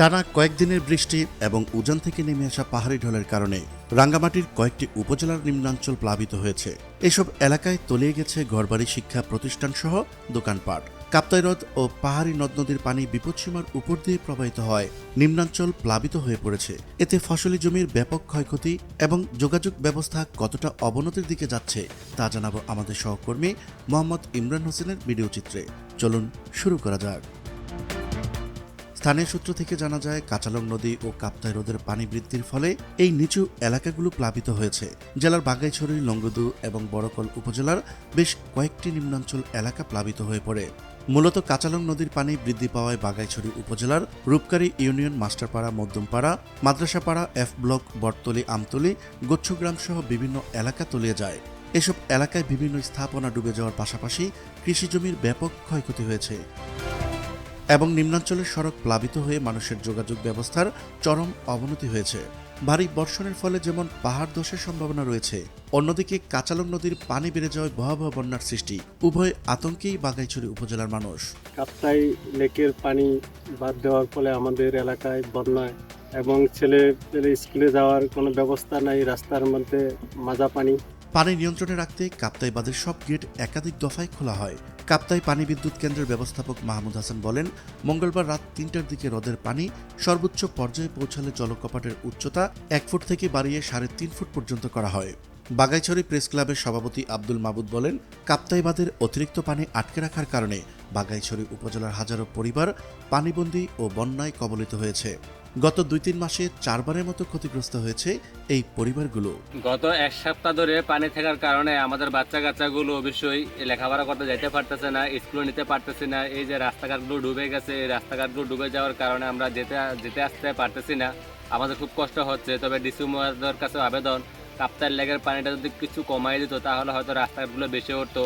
টানা কয়েকদিনের বৃষ্টি এবং উজান থেকে নেমে আসা পাহাড়ি ঢলের কারণে রাঙ্গামাটির কয়েকটি উপজেলার নিম্নাঞ্চল প্লাবিত হয়েছে। এসব এলাকায় তলিয়ে গেছে ঘরবাড়ি শিক্ষা প্রতিষ্ঠান সহ দোকানপাট। কাপ্তাই হ্রদ ও পাহাড়ি নদ নদীর পানি বিপদসীমার উপর দিয়ে প্রবাহিত হয় নিম্নাঞ্চল প্লাবিত হয়ে পড়েছে। এতে ফসলি জমির ব্যাপক ক্ষয়ক্ষতি এবং যোগাযোগ ব্যবস্থা কতটা অবনতির দিকে যাচ্ছে, তা জানাব আমাদের সহকর্মী মোহাম্মদ ইমরান হোসেনের ভিডিও চিত্রে। চলুন শুরু করা যাক। স্থানীয় সূত্র থেকে জানা যায়, কাঁচালং নদী ও কাপ্তাই হ্রদের পানি বৃদ্ধির ফলে এই নিচু এলাকাগুলো প্লাবিত হয়েছে। জেলার বাগাইছড়ি লঙ্গদু এবং বড়কল উপজেলার বেশ কয়েকটি নিম্নাঞ্চল এলাকা প্লাবিত হয়ে পড়ে। মূলত কাঁচালং নদীর পানি বৃদ্ধি পাওয়ায় বাগাইছড়ি উপজেলার রূপকারী union Masterpara, Madhyampara, মাদ্রাসাপাড়া, F block, Battali, Amtali, গোচ্ছগ্রাম সহ বিভিন্ন এলাকা তলিয়ে যায়। এসব এলাকায় বিভিন্ন স্থাপনা ডুবে যাওয়ার পাশাপাশি কৃষিজমির ব্যাপক ক্ষয়ক্ষতি হয়েছে। এবং নিম্নাঞ্চলের সড়ক প্লাবিত হয়ে মানুষের যোগাযোগ ব্যবস্থার চরম অবনতি হয়েছে। ভারী বর্ষণের ফলে যেমন পাহাড় ধসের সম্ভাবনা রয়েছে অন্যদিকে কাঁচালং নদীর পানি বেড়ে যাওয়ায় ভয়াবহ বন্যার সৃষ্টি। উভয় আতঙ্কেই বাগাইছড়ি উপজেলার মানুষ। কাপ্তাই লেকের পানি বাদ দেওয়ার ফলে আমাদের এলাকায় বন্যায় এবং ছেলে পেলে স্কুলে যাওয়ার কোনো ব্যবস্থা নাই রাস্তার মধ্যে মাজা পানি। পানি নিয়ন্ত্রণে রাখতে কাপ্তাই বাঁধের সব গেট একাধিক দফায় খোলা হয়। কাপ্তাই পানি বিদ্যুৎ কেন্দ্রের ব্যবস্থাপক মাহমুদ হাসান বলেন, মঙ্গলবার রাত তিনটার দিকে হ্রদের পানি সর্বোচ্চ পর্যায়ে পৌঁছালে জলকপাটের উচ্চতা এক ফুট থেকে বাড়িয়ে সাড়ে তিন ফুট পর্যন্ত করা হয়। বাগাইছড়ি প্রেস ক্লাবের সভাপতি আব্দুল মাবুদ বলেন, কাপ্তাই বাঁধের অতিরিক্ত পানি আটকে রাখার কারণে বাগাইছড়ি উপজেলার হাজারো পরিবার পানিবন্দী ও বন্যায় কবলিত হয়েছে। গত দুই তিন মাসে চারবারের মতো ক্ষতিগ্রস্ত হয়েছে এই পরিবারগুলো। গত এক সপ্তাহ ধরে পানি থাকার কারণে আমাদের বাচ্চা কাচ্চাগুলো অবশ্যই লেখাপড়া করতে যাইতে পারতেছে না স্কুলে নিতে পারতেছি না। এই যে রাস্তাঘাটগুলো ডুবে গেছে, এই রাস্তাঘাটগুলো ডুবে যাওয়ার কারণে আমরা যেতে যেতে আসতে পারতেছি না। আমাদের খুব কষ্ট হচ্ছে, তবে ডিসি মহাদের কাছে আবেদন কাপ্তার লেগের পানিটা যদি কিছু কমাই দিত, তাহলে হয়তো রাস্তাঘাটগুলো বেশি উঠতো।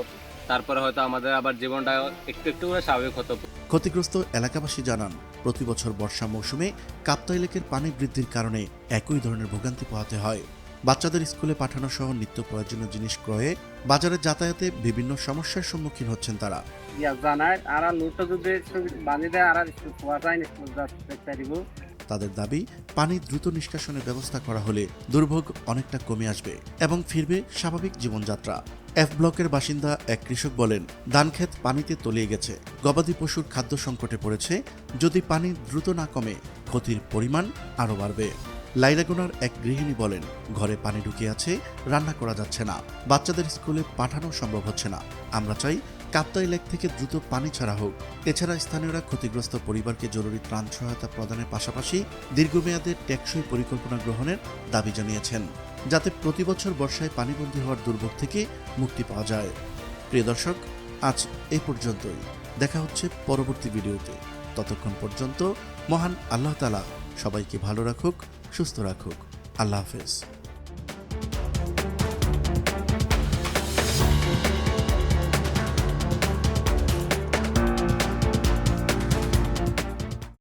তারপরে হয়তো আমাদের আবার জীবনটা একটু একটু করে স্বাভাবিক হতো। ক্ষতিগ্রস্ত এলাকাবাসী জানান প্রতি বছর বর্ষা মৌসুমে কাপ্তাই লেকের পানি বৃদ্ধির কারণে একই ধরনের ভোগান্তি পোহাতে হয়। বাচ্চাদের স্কুলে পাঠানো সহ নিত্য প্রয়োজনীয় জিনিস ক্রয়ে বাজারে যাতায়াতে বিভিন্ন সমস্যার সম্মুখীন হচ্ছেন তারা। ইয়া জানায় আর লুটটা যদি বাঁধি দেয় আর স্কুল পাওয়া তাদের দাবি, পানি দ্রুত নিষ্কাশনের ব্যবস্থা করা হলে দুর্ভোগ অনেকটা কমে আসবে এবং ফিরবে স্বাভাবিক জীবনযাত্রা। এফ ব্লকের বাসিন্দা এক কৃষক বলেন, ধানক্ষেত পানিতে তলিয়ে গেছে। গবাদি পশুর খাদ্য সংকটে পড়েছে। যদি পানি দ্রুত না কমে, ক্ষতির পরিমাণ আরও বাড়বে। লাইলাগুনার এক গৃহিণী বলেন, ঘরে পানি ঢুকে আছে, রান্না করা যাচ্ছে না। বাচ্চাদের স্কুলে পাঠানো সম্ভব হচ্ছে না। আমরা চাই কাপ্তাই লেক থেকে দ্রুত পানি ছাড়া হোক। এছাড়া স্থানীয়রা ক্ষতিগ্রস্ত পরিবারকে জরুরি ত্রাণ সহায়তা প্রদানের পাশাপাশি দীর্ঘমেয়াদের টেকসই পরিকল্পনা গ্রহণের দাবি জানিয়েছেন, যাতে প্রতি বছর বর্ষায় পানিবন্দী হওয়ার দুর্ভোগ থেকে মুক্তি পাওয়া যায়। প্রিয় দর্শক, আজ এ পর্যন্তই। দেখা হচ্ছে পরবর্তী ভিডিওতে। ততক্ষণ পর্যন্ত মহান আল্লাহ তালা সবাইকে ভালো রাখুক, সুস্থ রাখুক। আল্লাহ হাফেজ।